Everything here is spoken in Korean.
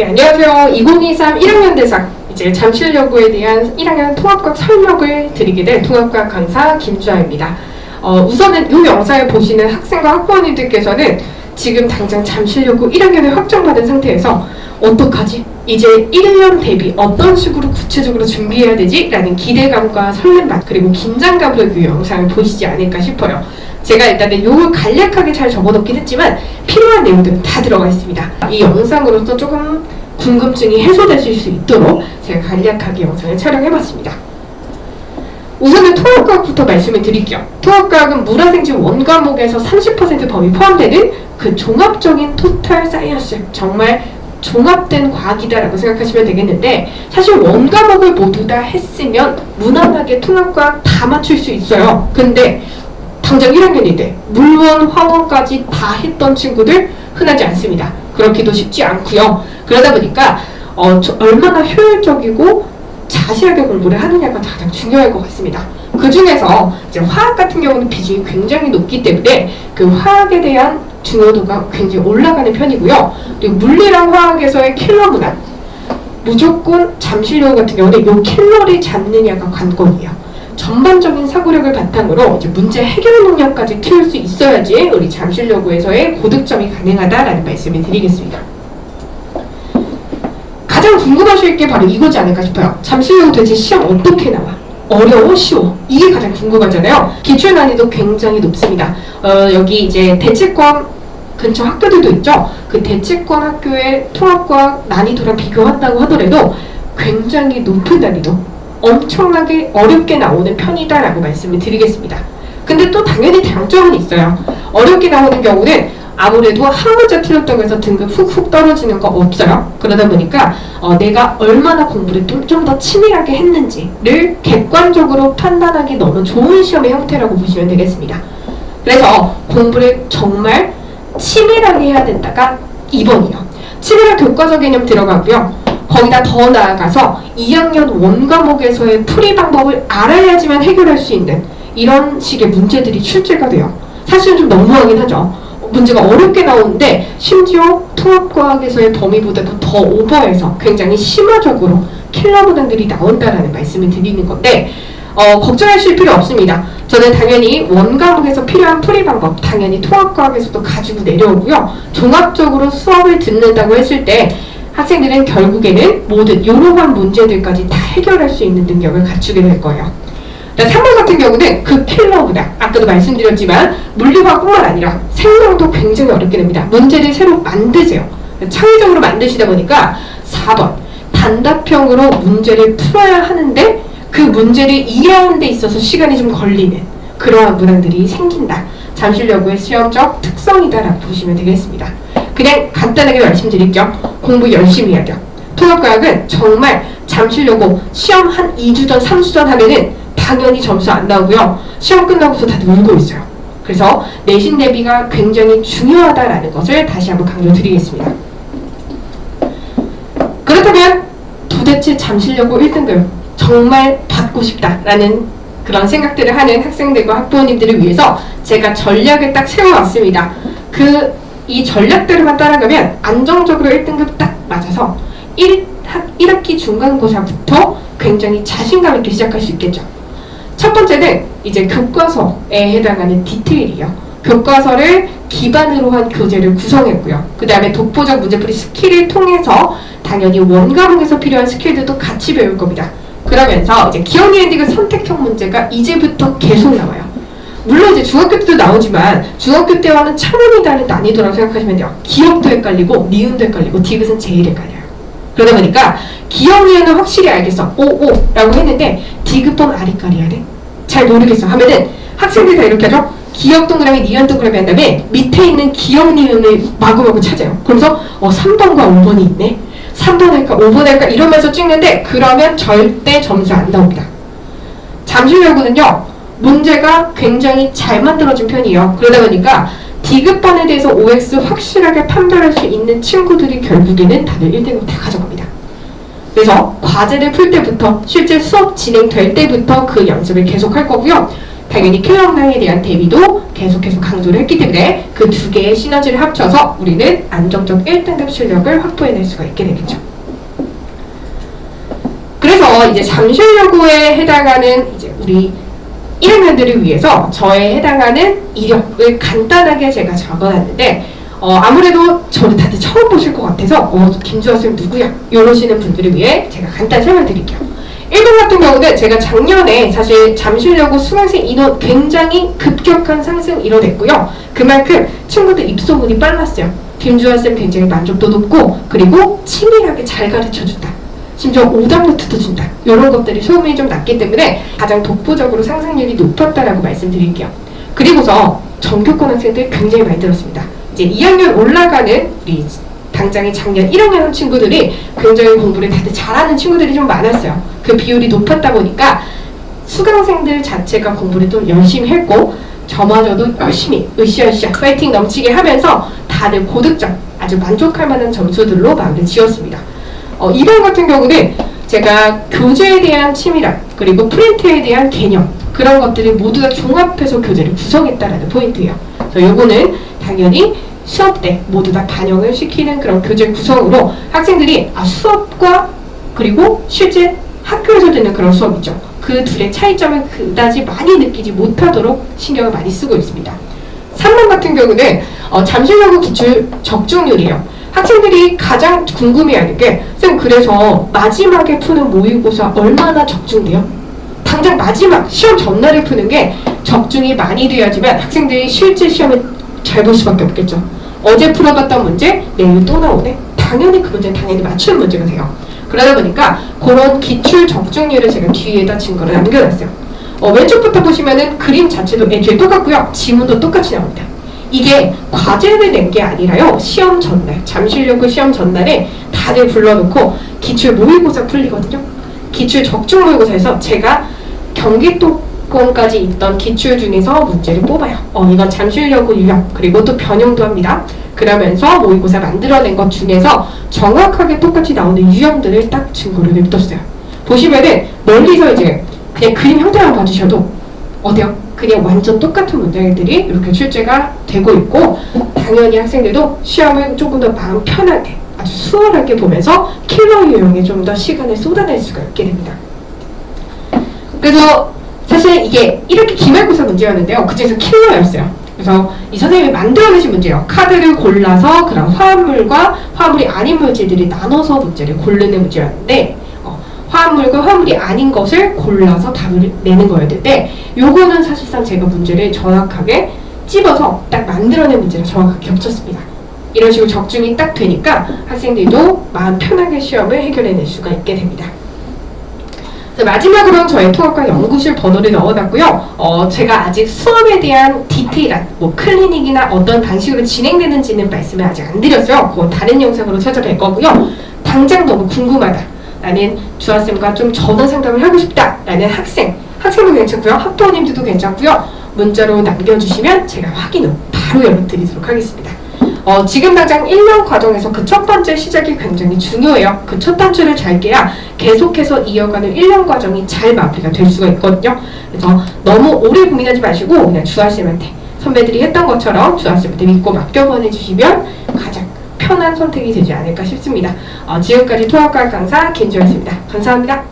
네, 안녕하세요. 2023 1학년 대상 이제 잠실여고에 대한 1학년 통합과학 설명을 드리게 될 통합과학 강사 김주아입니다. 어, 우선은 이 영상을 보시는 학생과 학부모님들께서는 지금 당장 잠실여고 1학년을 확정받은 상태에서 어떡하지? 이제 1년 대비 어떤 식으로 구체적으로 준비해야 되지? 라는 기대감과 설렘감 그리고 긴장감으로 이 영상을 보시지 않을까 싶어요. 제가 일단은 요걸 간략하게 잘 적어놓긴 했지만 필요한 내용들은 다 들어가 있습니다. 이 영상으로서 조금 궁금증이 해소되실 수 있도록 제가 간략하게 영상을 촬영해봤습니다. 우선은 통합과학부터 말씀을 드릴게요. 통합과학은 물화생지 원과목에서 30% 범위 포함되는 그 종합적인 토탈 사이언스 정말 종합된 과학이다라고 생각하시면 되겠는데 사실 원과목을 모두 다 했으면 무난하게 통합과학 다 맞출 수 있어요. 근데 당장 1학년일 때 물원, 화원까지 다 했던 친구들 흔하지 않습니다. 그렇기도 쉽지 않고요. 그러다 보니까 어, 저- 얼마나 효율적이고 자세하게 공부를 하느냐가 가장 중요할 것 같습니다. 그 중에서 이제 화학 같은 경우는 비중이 굉장히 높기 때문에 그 화학에 대한 중요도가 굉장히 올라가는 편이고요. 그리고 물리랑 화학에서의 킬러 문화 무조건 잠실여고 같은 경우는 요 킬러를 잡느냐가 관건이에요. 전반적인 사고력을 바탕으로 이제 문제 해결 능력까지 키울 수 있어야지 우리 잠실여고에서의 고득점이 가능하다라는 말씀을 드리겠습니다. 가장 궁금하실 게 바로 이거지 않을까 싶어요. 잠실여고 도대체 시험 어떻게 나와? 어려워, 쉬워. 이게 가장 궁금하잖아요. 기출 난이도 굉장히 높습니다. 어, 여기 이제 대치권 근처 학교들도 있죠. 그 대치권 학교의 통합과학 난이도랑 비교한다고 하더라도 굉장히 높은 난이도, 엄청나게 어렵게 나오는 편이다라고 말씀을 드리겠습니다. 근데 또 당연히 장점은 있어요. 어렵게 나오는 경우는 아무래도 한 문제 틀렸다고 해서 등급 훅훅 떨어지는 거 없어요. 그러다 보니까 어, 내가 얼마나 공부를 좀 더 치밀하게 했는지를 객관적으로 판단하기 너무 좋은 시험의 형태라고 보시면 되겠습니다. 그래서 공부를 정말 치밀하게 해야 된다가 2번이요. 치밀한 교과서 개념 들어가고요. 거기다 더 나아가서 2학년 원과목에서의 풀이 방법을 알아야지만 해결할 수 있는 이런 식의 문제들이 출제가 돼요. 사실은 좀 너무하긴 하죠. 문제가 어렵게 나오는데 심지어 통합과학에서의 범위보다도 더 오버해서 굉장히 심화적으로 킬러 부분들이 나온다라는 말씀을 드리는 건데 어, 걱정하실 필요 없습니다. 저는 당연히 원과목에서 필요한 풀이 방법 당연히 통합과학에서도 가지고 내려오고요. 종합적으로 수업을 듣는다고 했을 때 학생들은 결국에는 모든 이러한 문제들까지 다 해결할 수 있는 능력을 갖추게 될 거예요. 자, 3번 같은 경우는 그 킬러보다 아까도 말씀드렸지만 물리화뿐만 아니라 생명도 굉장히 어렵게 됩니다. 문제를 새로 만드세요. 창의적으로 만드시다 보니까 4번 단답형으로 문제를 풀어야 하는데 그 문제를 이해하는 데 있어서 시간이 좀 걸리는 그러한 문항들이 생긴다. 잠실여고의 시험적 특성이다라고 보시면 되겠습니다. 그냥 간단하게 말씀드릴게요. 공부 열심히 해야 돼요. 통합과학은 정말 잠실여고 시험 한 2주 전, 3주 전 하면은 당연히 점수 안 나오고요. 시험 끝나고서 다들 울고 있어요. 그래서 내신 대비가 굉장히 중요하다라는 것을 다시 한번 강조드리겠습니다. 그렇다면 도대체 잠실여고 1등급 정말 받고 싶다라는 그런 생각들을 하는 학생들과 학부모님들을 위해서 제가 전략을 딱 세워왔습니다. 그 이 전략대로만 따라가면 안정적으로 1등급 딱 맞아서 1, 학, 1학기 중간고사부터 굉장히 자신감 있게 시작할 수 있겠죠. 첫 번째는 이제 교과서에 해당하는 디테일이요. 교과서를 기반으로 한 교재를 구성했고요. 그 다음에 독보적 문제풀이 스킬을 통해서 당연히 원과목에서 필요한 스킬들도 같이 배울 겁니다. 그러면서 이제 기억 니은디그 선택형 문제가 이제부터 계속 나와요. 물론 이제 중학교 때도 나오지만 중학교 때와는 차원이 다른 난이도라고 생각하시면 돼요. 기억도 헷갈리고 니은도 헷갈리고 디귿은 제일 헷갈려요. 그러다 보니까 기억 니은은 확실히 알겠어. 오오라고 했는데 디귿번 아리까리 하래? 잘 모르겠어 하면은 학생들이 다 이렇게 하죠. 기억 동그라미, 니은 동그라미 한 다음에 밑에 있는 기억 니은을 마구마구 찾아요. 그러면서 어 3번과 5번이 있네. 3번 할까 5번 할까 이러면서 찍는데 그러면 절대 점수 안 나옵니다. 잠실여고는요 문제가 굉장히 잘 만들어진 편이에요. 그러다 보니까 디귿번에 대해서 OX 확실하게 판별할 수 있는 친구들이 결국에는 다들 1등급 다 가져갑니다. 그래서 과제를 풀 때부터 실제 수업 진행될 때부터 그 연습을 계속 할 거고요. 당연히 킬러 영상에 대한 대비도 계속해서 강조를 했기 때문에 그 두 개의 시너지를 합쳐서 우리는 안정적 1등급 실력을 확보해낼 수가 있게 되겠죠. 그래서 이제 잠실여고에 해당하는 이제 우리 1학년들을 위해서 저에 해당하는 이력을 간단하게 제가 적어놨는데 어, 아무래도 저를 다들 처음 보실 것 같아서 어, 김주아 쌤 누구야? 이러시는 분들을 위해 제가 간단히 설명드릴게요. 1번 같은 경우는 제가 작년에 사실 잠실여고 수강생 인원 굉장히 급격한 상승 이뤄냈고요. 그만큼 친구들 입소문이 빨랐어요. 김주아 쌤 굉장히 만족도 높고 그리고 치밀하게 잘 가르쳐준다. 심지어 오답 노트도 준다. 이런 것들이 소문이 좀 났기 때문에 가장 독보적으로 상승률이 높았다라고 말씀드릴게요. 그리고서 전교권 학생들 굉장히 많이 들었습니다. 이제 2학년 올라가는 우리 당장의 작년 1학년 친구들이 굉장히 공부를 다들 잘하는 친구들이 좀 많았어요. 그 비율이 높았다 보니까 수강생들 자체가 공부를 또 열심히 했고 저마저도 열심히 으쌰으쌰 파이팅 넘치게 하면서 다들 고득점 아주 만족할 만한 점수들로 마무리 지었습니다. 어, 이번 같은 경우는 제가 교재에 대한 치밀함 그리고 프린트에 대한 개념 그런 것들을 모두 다 종합해서 교재를 구성했다라는 포인트예요. 그래서 요거는 당연히 수업 때 모두 다 반영을 시키는 그런 교재 구성으로 학생들이 아 수업과 그리고 실제 학교에서 듣는 그런 수업이죠. 그 둘의 차이점을 그다지 많이 느끼지 못하도록 신경을 많이 쓰고 있습니다. 3번 같은 경우는 어, 잠실여고 기출 적중률이에요. 학생들이 가장 궁금해하는 게, 쌤, 그래서 마지막에 푸는 모의고사 얼마나 적중돼요? 당장 마지막 시험 전날에 푸는 게 적중이 많이 돼야지만 학생들이 실제 시험을 잘 볼 수밖에 없겠죠. 어제 풀어봤던 문제, 내일 또 나오네? 당연히 그 문제는 당연히 맞추는 문제가 돼요. 그러다 보니까 그런 기출 적중률을 제가 뒤에다 증거를 남겨놨어요. 어, 왼쪽부터 보시면은 그림 자체도 애초에 똑같고요. 지문도 똑같이 나옵니다. 이게 과제를 낸 게 아니라요. 시험 전날, 잠실여고 시험 전날에 다들 불러놓고 기출 모의고사 풀리거든요. 기출 적중 모의고사에서 제가 경기도권까지 있던 기출 중에서 문제를 뽑아요. 어, 이건 잠실여고 유형 그리고 또 변형도 합니다. 그러면서 모의고사 만들어낸 것 중에서 정확하게 똑같이 나오는 유형들을 딱 증거를 냅뒀어요. 보시면은 멀리서 이제 그냥 그림 형태만 봐주셔도 어때요? 그냥 완전 똑같은 문제들이 이렇게 출제가 되고 있고 당연히 학생들도 시험을 조금 더 마음 편하게 아주 수월하게 보면서 킬러 유형에 좀 더 시간을 쏟아낼 수가 있게 됩니다. 그래서 사실 이게 이렇게 기말고사 문제였는데요. 그중에서 킬러였어요. 그래서 이 선생님이 만들어내신 문제예요. 카드를 골라서 그런 화합물과 화합물이 아닌 물질들이 나눠서 문제를 고르는 문제였는데 어, 화합물과 화합물이 아닌 것을 골라서 답을 내는 거였는데 요거는 사실상 제가 문제를 정확하게 찝어서 딱 만들어낸 문제를 정확하게 겹쳤습니다. 이런 식으로 적중이 딱 되니까 학생들도 마음 편하게 시험을 해결해낼 수가 있게 됩니다. 자, 마지막으로는 저의 통합과 연구실 번호를 넣어놨고요. 어, 제가 아직 수업에 대한 디테일한 뭐 클리닉이나 어떤 방식으로 진행되는지는 말씀을 아직 안 드렸어요. 그건 다른 영상으로 찾아뵐 거고요. 당장 너무 궁금하다. 나는 주아쌤과 좀 전화 상담을 하고 싶다. 라는 학생, 학생도 괜찮고요. 학부모님들도 괜찮고요. 문자로 남겨주시면 제가 확인 후 바로 연락드리도록 하겠습니다. 어, 지금 당장 1년 과정에서 그 첫 번째 시작이 굉장히 중요해요. 그 첫 단추를 잘 깨야 계속해서 이어가는 1년 과정이 잘 마무리가 될 수가 있거든요. 그래서 너무 오래 고민하지 마시고 그냥 주아쌤한테 선배들이 했던 것처럼 주아쌤한테 믿고 맡겨 보내주시면 가장 편한 선택이 되지 않을까 싶습니다. 어, 지금까지 통합과학 강사 김주였습니다. 감사합니다.